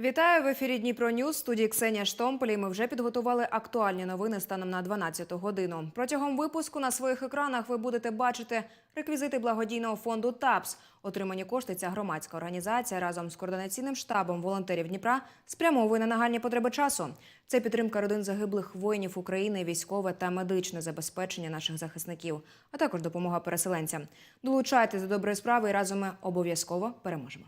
Вітаю в ефірі Дніпро Ньюз. Студії Ксенія Штомполі. Ми вже підготували актуальні новини станом на 12 годину. Протягом випуску на своїх екранах ви будете бачити реквізити благодійного фонду ТАПС. Отримані кошти ця громадська організація разом з координаційним штабом волонтерів Дніпра спрямовує на нагальні потреби часу. Це підтримка родин загиблих воїнів України, військове та медичне забезпечення наших захисників, а також допомога переселенцям. Долучайтесь до доброї справи і разом ми обов'язково переможемо.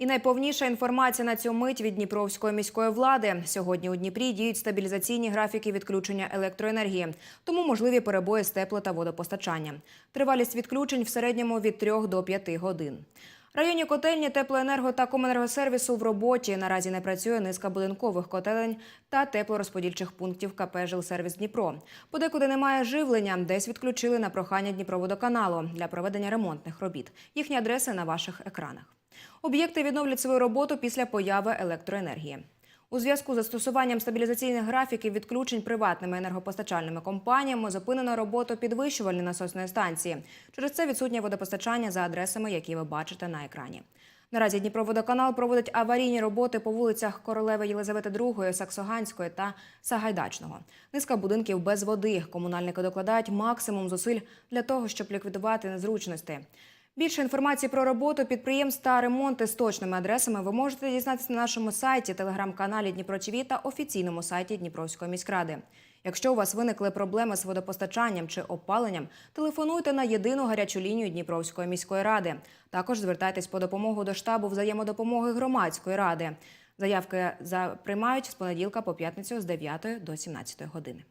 І найповніша інформація на цю мить від Дніпровської міської влади. Сьогодні у Дніпрі діють стабілізаційні графіки відключення електроенергії, тому можливі перебої з тепло та водопостачання. Тривалість відключень в середньому від 3 до 5 годин. Районні котельні теплоенерго та комунергосервісу в роботі. Наразі не працює низка будинкових котелень та теплорозподільчих пунктів КП «Жилсервіс Дніпро». Подекуди немає живлення, десь відключили на прохання Дніпроводоканалу для проведення ремонтних робіт. Їхні адреси на ваших екранах. Об'єкти відновлять свою роботу після появи електроенергії. У зв'язку з застосуванням стабілізаційних графіків відключень приватними енергопостачальними компаніями зупинено роботу підвищувальної насосної станції. Через це відсутнє водопостачання за адресами, які ви бачите на екрані. Наразі Дніпроводоканал проводить аварійні роботи по вулицях Королеви Єлизавети II, Саксоганської та Сагайдачного. Низка будинків без води. Комунальники докладають максимум зусиль для того, щоб ліквідувати незручності. Більше інформації про роботу підприємств та ремонти з точними адресами ви можете дізнатися на нашому сайті, телеграм-каналі Дніпро та офіційному сайті Дніпровської міськради. Якщо у вас виникли проблеми з водопостачанням чи опаленням, телефонуйте на єдину гарячу лінію Дніпровської міської ради. Також звертайтесь по допомогу до штабу взаємодопомоги громадської ради. Заявки за приймають з понеділка по п'ятницю з 9 до 17 години.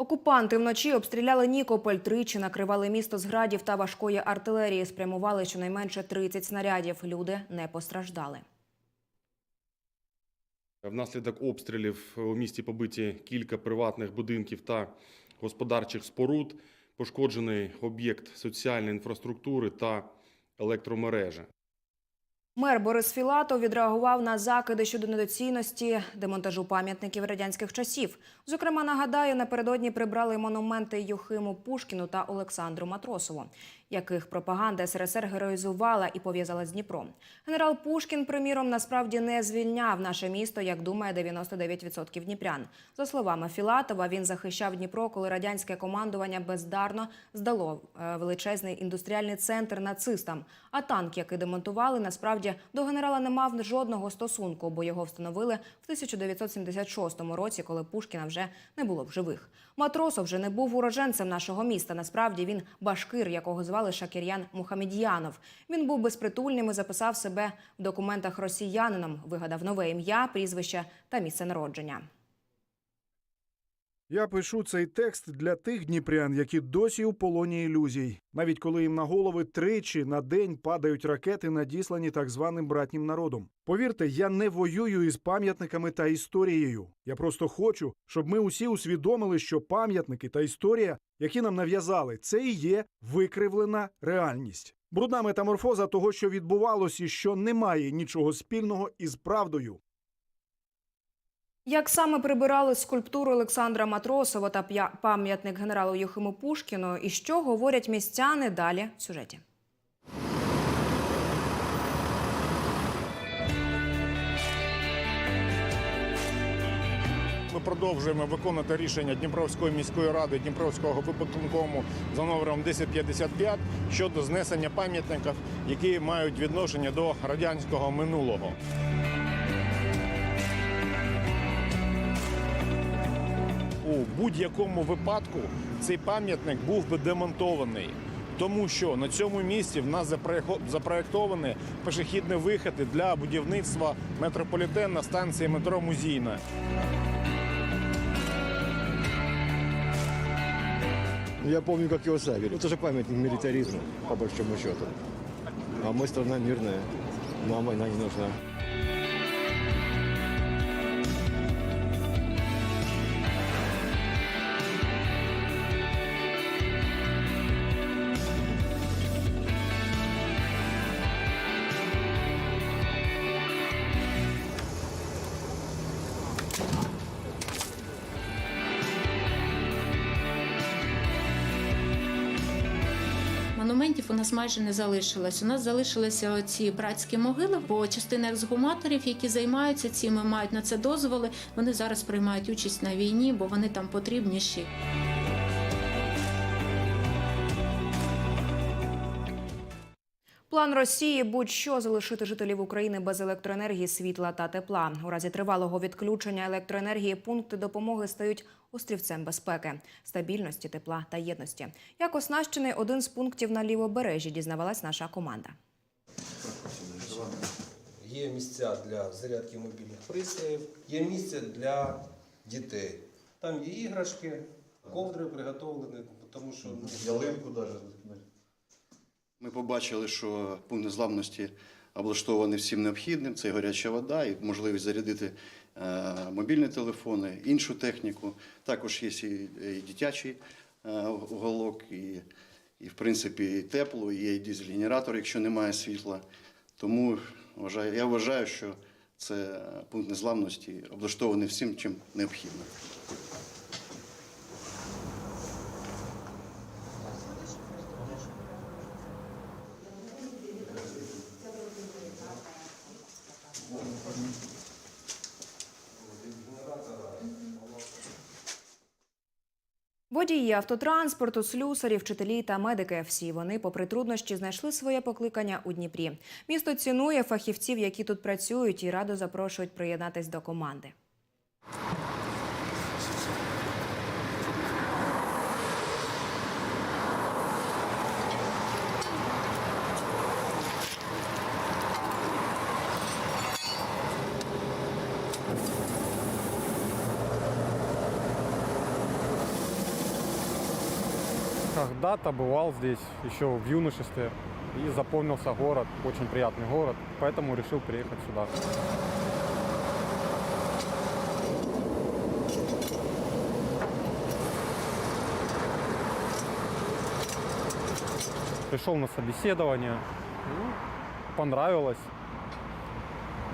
Окупанти вночі обстріляли Нікополь, тричі накривали місто з градів та важкої артилерії. Спрямували щонайменше 30 снарядів. Люди не постраждали. Внаслідок обстрілів у місті побиті кілька приватних будинків та господарчих споруд, пошкоджений об'єкт соціальної інфраструктури та електромережі. Мер Борис Філатов відреагував на закиди щодо недоцільності демонтажу пам'ятників радянських часів. Зокрема, нагадаю, напередодні прибрали монументи Юхиму Пушкіну та Олександру Матросову, яких пропаганда СРСР героїзувала і пов'язала з Дніпром. Генерал Пушкін, приміром, насправді не звільняв наше місто, як думає 99% дніпрян. За словами Філатова, він захищав Дніпро, коли радянське командування бездарно здало е, величезний індустріальний центр нацистам. А танк, який демонтували, насправді до генерала не мав жодного стосунку, бо його встановили в 1976 році, коли Пушкіна вже не було в живих. Матросов вже не був уроженцем нашого міста. Насправді він башкир, якого звали Шакір'ян Мухамедіянов. Він був безпритульним і записав себе в документах росіянином, вигадав нове ім'я, прізвище та місце народження. Я пишу цей текст для тих дніпрян, які досі у полоні ілюзій, навіть коли їм на голови тричі на день падають ракети, надіслані так званим братнім народом. Повірте, я не воюю із пам'ятниками та історією. Я просто хочу, щоб ми усі усвідомили, що пам'ятники та історія, які нам нав'язали, це і є викривлена реальність. Брудна метаморфоза того, що відбувалося, і що не має нічого спільного із правдою. Як саме прибирали скульптуру Олександра Матросова та пам'ятник генералу Юхиму Пушкіну, і що говорять містяни далі в сюжеті? Ми продовжуємо виконувати рішення Дніпровської міської ради Дніпровського виконкому за номером 1055 щодо знесення пам'ятників, які мають відношення до радянського минулого. У будь-якому випадку цей пам'ятник був би демонтований. Тому що на цьому місці в нас запроектовані пішохідні виходи для будівництва метрополітен на станції метро Музійна. Я помню, как его ставили. Это же памятник милитаризму, по большому счету. А мы страна мирная. Нам война не нужна. Монументів у нас майже не залишилось. У нас залишилися ці братські могили, бо частина ексгуматорів, які займаються цим, мають на це дозволи. Вони зараз приймають участь на війні, бо вони там потрібніші. План Росії будь-що залишити жителів України без електроенергії, світла та тепла. У разі тривалого відключення електроенергії пункти допомоги стають острівцем безпеки, стабільності, тепла та єдності. Як оснащений один з пунктів на лівобережжі, дізнавалась наша команда. Є місця для зарядки мобільних пристроїв, є місце для дітей. Там є іграшки, ковдри приготовлені, тому що ну, ялинку навіть. Ми побачили, що пункт незламності облаштований всім необхідним. Це і гаряча вода, і можливість зарядити е, мобільні телефони, іншу техніку. Також є і, дитячий е, уголок, і, і в принципі і тепло, і є дизель-генератор, якщо немає світла. Тому я вважаю, що це пункт незламності облаштований всім, чим необхідно. Водії автотранспорту, слюсарі, вчителі та медики. Всі вони, попри труднощі, знайшли своє покликання у Дніпрі. Місто цінує фахівців, які тут працюють, і радо запрошують приєднатись до команди. Когда-то бывал здесь еще в юношестве и запомнился город, очень приятный город, поэтому решил приехать сюда. Пришел на собеседование, ну, понравилось,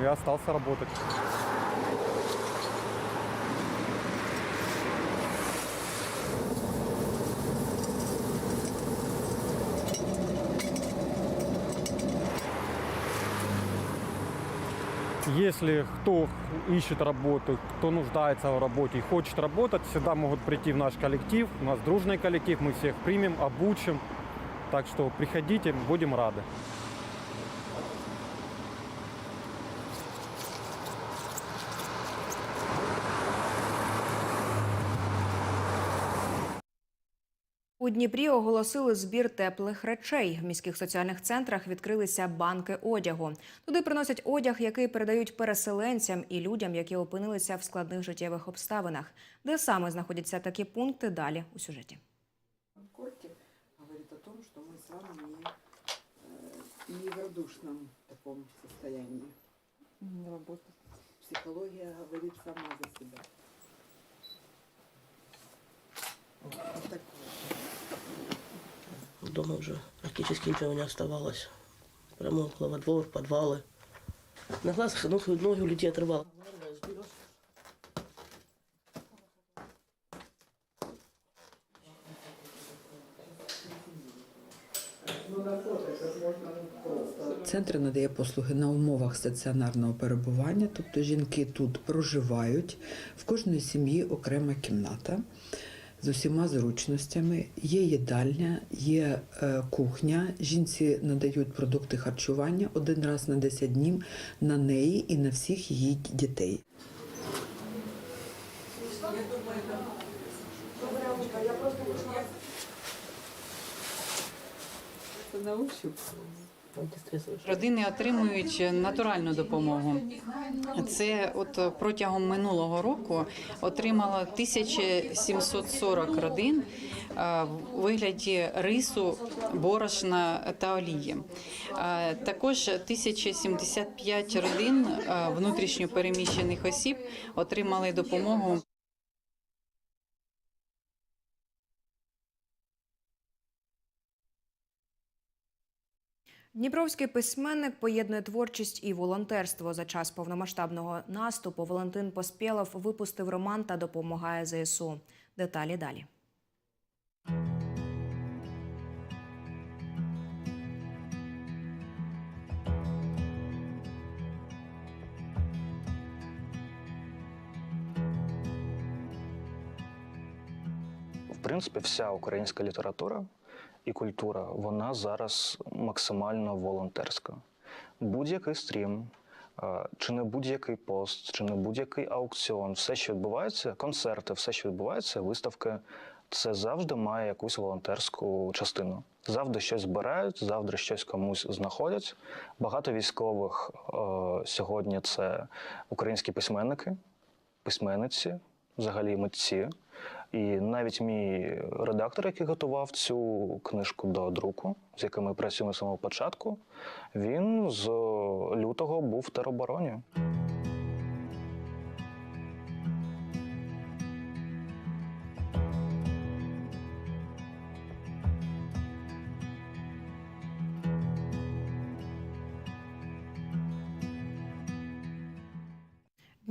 и остался работать. Если кто ищет работу, кто нуждается в работе и хочет работать, всегда могут прийти в наш коллектив. У нас дружный коллектив, мы всех примем, обучим. Так что приходите, будем рады. Дніпрі оголосили збір теплих речей. В міських соціальних центрах відкрилися банки одягу. Туди приносять одяг, який передають переселенцям і людям, які опинилися в складних життєвих обставинах. Де саме знаходяться такі пункти далі у сюжеті. корте говорит о том, что мы с вами не, э, не в радушном таком состоянии. Психология говорит сама за себя. Вот такое. Дома уже практически ничего не оставалось. Прямо во двор, подвалы. На глазах ноги, ноги у людей отрывал. Центр надає послуги на умовах стаціонарного перебування, тобто жінки тут проживають. В кожної сім'ї окрема кімната з усіма зручностями. Є їдальня, є е, кухня. Жінці надають продукти харчування один раз на 10 днів на неї і на всіх її дітей. На ощупь. Родини отримують натуральну допомогу. Це от протягом минулого року отримало 1740 родин в вигляді рису, борошна та олії. Також 1075 родин внутрішньо переміщених осіб отримали допомогу Дніпровський письменник поєднує творчість і волонтерство. За час повномасштабного наступу Валентин Поспєлов випустив роман та допомагає ЗСУ. Деталі далі. В принципі, вся українська література і культура вона зараз максимально волонтерська. Будь-який стрім, е, чи не будь-який пост, чи не будь-який аукціон, все, що відбувається, концерти, все, що відбувається, виставки, це завжди має якусь волонтерську частину. Завжди щось збирають, завжди щось комусь знаходять. Багато військових е, сьогодні це українські письменники, письменниці, взагалі митці. І навіть мій редактор, який готував цю книжку до друку, з яким ми працюємо з самого початку, він з лютого був в теробороні.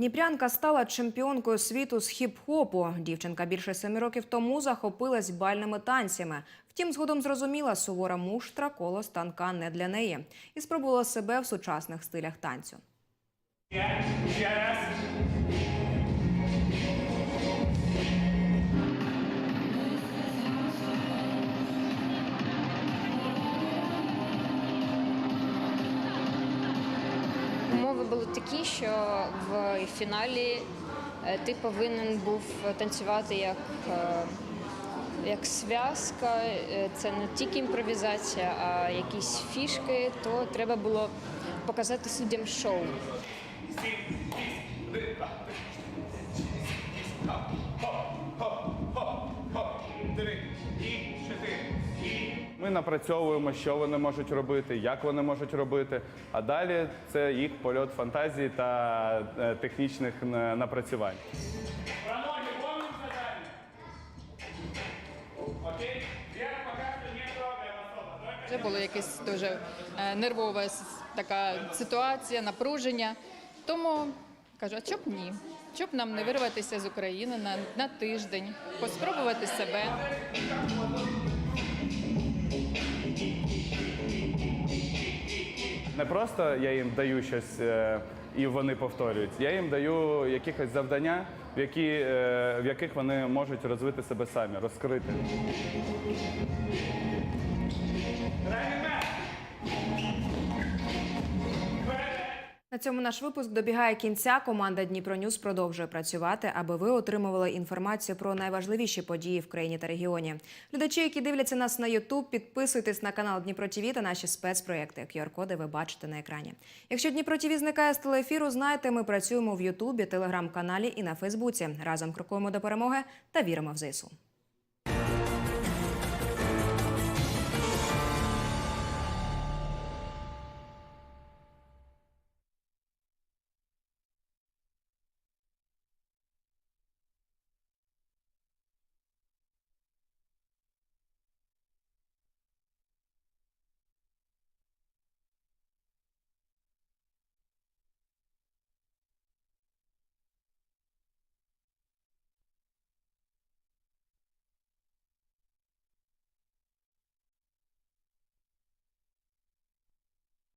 Дніпрянка стала чемпіонкою світу з хіп-хопу. Дівчинка більше семи років тому захопилась бальними танцями. Втім, згодом зрозуміла, сувора муштра коло станка не для неї і спробувала себе в сучасних стилях танцю. Умови були такі, що в фіналі е, ти повинен був танцювати як, е, як зв'язка. Е, Це не тільки імпровізація, а якісь фішки, то треба було показати суддям шоу. Ми напрацьовуємо, що вони можуть робити, як вони можуть робити. А далі це їх польот фантазії та е, технічних е, напрацювань. Це була якась дуже е, нервова така ситуація, напруження. Тому кажу, а чоб ні? Чоб нам не вирватися з України на, на тиждень, поспробувати себе. Не просто я їм даю щось е, і вони повторюють. Я їм даю якихось завдання, в, які, е, в яких вони можуть розвити себе самі, розкрити. На цьому наш випуск добігає кінця. Команда Дніпро Ньюс продовжує працювати, аби ви отримували інформацію про найважливіші події в країні та регіоні. Глядачі, які дивляться нас на Ютуб, підписуйтесь на канал Дніпро ТІВІ та наші спецпроекти. QR-коди ви бачите на екрані. Якщо Дніпро ТІВІ зникає з телеефіру, знайте, ми працюємо в Ютубі, телеграм-каналі і на Фейсбуці. Разом крокуємо до перемоги та віримо в ЗСУ.